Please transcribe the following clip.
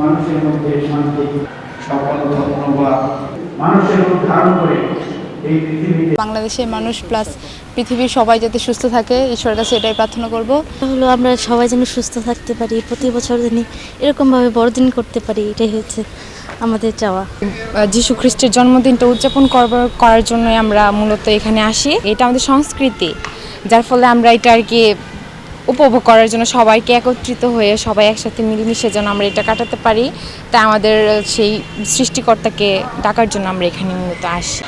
মানুষের মধ্যে শান্তি সকল ধর্ম বা মানুষের ধারণ করে বাংলাদেশের মানুষ প্লাস পৃথিবীর সবাই যাতে সুস্থ থাকে ঈশ্বরের কাছে এটাই প্রার্থনা করব। হলো আমরা সবাই যেন সুস্থ থাকতে পারি প্রতি বছর যেন এরকমভাবে বড়দিন করতে পারি এটাই হচ্ছে আমাদের চাওয়া। যিশু খ্রিস্টের জন্মদিনটা উদযাপন করবার করার জন্যই আমরা মূলত এখানে আসি। এটা আমাদের সংস্কৃতি যার ফলে আমরা এটা আর কি উপভোগ করার জন্য সবাইকে একত্রিত হয়ে সবাই একসাথে মিলেমিশে যেন আমরা এটা কাটাতে পারি। তাই আমাদের সেই সৃষ্টিকর্তাকে ডাকার জন্য আমরা এখানে মূলত আসি।